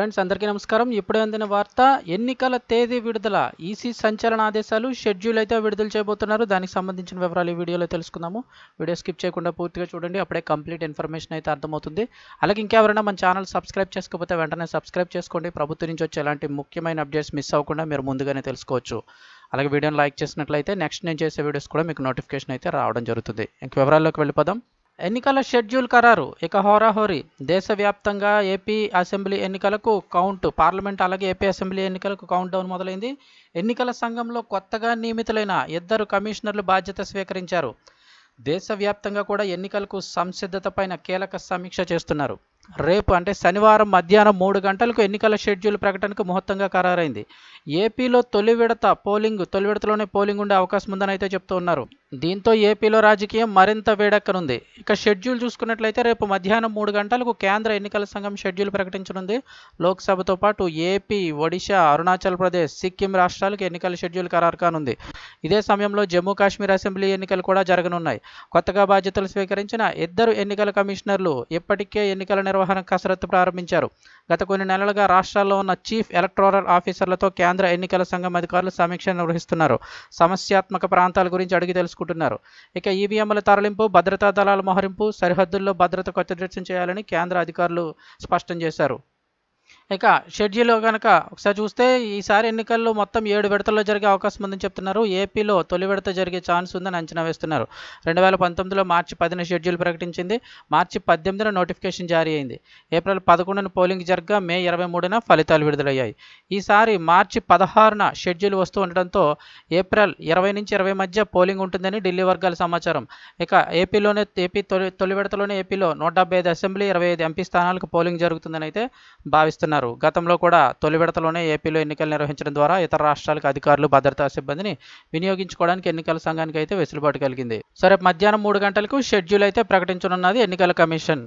Friends అందరికీ నమస్కారం. ఇప్పుడే అందిన వార్త ఎన్నికల తేదీ విడుదల. ఈసీ సంచలన ఆదేశాలు షెడ్యూల్ అయితే విడుదల చేయబోతున్నారు. దానికి సంబంధించిన వివరాలు ఈ వీడియోలో తెలుసుకుందాము. వీడియో స్కిప్ చేయకుండా పూర్తిగా చూడండి. అప్పుడే కంప్లీట్ ఇన్ఫర్మేషన్ అయితే అర్థమవుతుంది. అలాగే ఇంకెవరైనా మన ఛానల్ సబ్స్క్రైబ్ చేసుకోకపోతే వెంటనే సబ్స్క్రైబ్ చేసుకోండి. ప్రభుత్వం నుంచి వచ్చే ఎలాంటి ముఖ్యమైన అప్డేట్స్ మిస్ అవ్వకుండా మీరు ముందుగానే తెలుసుకోవచ్చు. అలాగే వీడియోని లైక్ చేసినట్లయితే నెక్స్ట్ నేను చేసే వీడియోస్ కూడా మీకు నోటిఫికేషన్ అయితే రావడం జరుగుతుంది. ఇంక వివరాల్లోకి వెళ్ళిపోదాం. ఎన్నికల షెడ్యూల్ ఖరారు. ఇక హోరాహోరీ. దేశవ్యాప్తంగా ఏపీ అసెంబ్లీ ఎన్నికలకు కౌంట్ పార్లమెంట్ అలాగే ఏపీ అసెంబ్లీ ఎన్నికలకు కౌంట్ డౌన్ మొదలైంది. ఎన్నికల సంఘంలో కొత్తగా నియమితులైన ఇద్దరు కమిషనర్లు బాధ్యత స్వీకరించారు. దేశవ్యాప్తంగా కూడా ఎన్నికలకు సంసిద్ధత పైన కీలక సమీక్ష చేస్తున్నారు. రేపు అంటే శనివారం మధ్యాహ్నం మూడు గంటలకు ఎన్నికల షెడ్యూల్ ప్రకటనకు ముహూర్తంగా ఖరారైంది. ఏపీలో తొలి విడత పోలింగ్ తొలి విడతలోనే పోలింగ్ ఉండే అవకాశం ఉందని అయితే చెప్తూ ఉన్నారు. దీంతో ఏపీలో రాజకీయం మరింత వేడెక్కనుంది. ఇక షెడ్యూల్ చూసుకున్నట్లయితే రేపు మధ్యాహ్నం మూడు గంటలకు కేంద్ర ఎన్నికల సంఘం షెడ్యూల్ ప్రకటించనుంది. లోక్సభతో పాటు ఏపీ ఒడిశా అరుణాచల్ ప్రదేశ్ సిక్కిం రాష్ట్రాలకు ఎన్నికల షెడ్యూల్ ఖరారు కానుంది. ఇదే సమయంలో జమ్మూ కాశ్మీర్ అసెంబ్లీ ఎన్నికలు కూడా జరగనున్నాయి. కొత్తగా బాధ్యతలు స్వీకరించిన ఇద్దరు ఎన్నికల కమిషనర్లు ఇప్పటికే ఎన్నికల నిర్వహణ కసరత్తు ప్రారంభించారు. గత కొన్ని నెలలుగా రాష్ట్రాల్లో ఉన్న చీఫ్ ఎలక్టోరల్ ఆఫీసర్లతో కేంద్ర ఎన్నికల సంఘం అధికారులు సమీక్ష నిర్వహిస్తున్నారు. సమస్యాత్మక ప్రాంతాల గురించి అడిగి తెలుసుకుంటున్నారు. ఇక ఈవీఎంల తరలింపు భద్రతా దళాల మోహరింపు సరిహద్దుల్లో భద్రత కట్టుదిట్టం చేయాలని కేంద్ర అధికారులు స్పష్టం చేశారు. ఇక షెడ్యూల్ కనుక ఒకసారి చూస్తే ఈసారి ఎన్నికల్లో మొత్తం ఏడు విడతల్లో జరిగే అవకాశం ఉందని చెప్తున్నారు. ఏపీలో తొలి విడత జరిగే ఛాన్స్ ఉందని అంచనా వేస్తున్నారు. రెండు వేల పంతొమ్మిదిలో మార్చి పదిన షెడ్యూల్ ప్రకటించింది. మార్చి పద్దెనిమిదిన నోటిఫికేషన్ జారీ అయింది. ఏప్రిల్ పదకొండున పోలింగ్ జరగగా మే ఇరవై మూడున ఫలితాలు విడుదలయ్యాయి. ఈసారి మార్చి పదహారున షెడ్యూల్ వస్తూ ఉండడంతో ఏప్రిల్ ఇరవై నుంచి ఇరవై మధ్య పోలింగ్ ఉంటుందని ఢిల్లీ వర్గాల సమాచారం. ఇక ఏపీలోనే ఏపీ తొలి తొలి విడతలోనే ఏపీలో నూట డెబ్బై ఐదు అసెంబ్లీ ఇరవై ఐదు ఎంపీ స్థానాలకు పోలింగ్ జరుగుతుందని అయితే భావిస్తున్నారు. గతంలో కూడా తొలి విడతలోనే ఏపీలో ఎన్నికలు నిర్వహించడం ద్వారా ఇతర రాష్ట్రాలకు అధికారులు భద్రతా సిబ్బందిని వినియోగించుకోవడానికి ఎన్నికల సంఘానికి అయితే వెసులుబాటు కలిగింది. సరే మధ్యాహ్నం మూడు గంటలకు షెడ్యూల్ అయితే ప్రకటించనున్నది ఎన్నికల కమిషన్.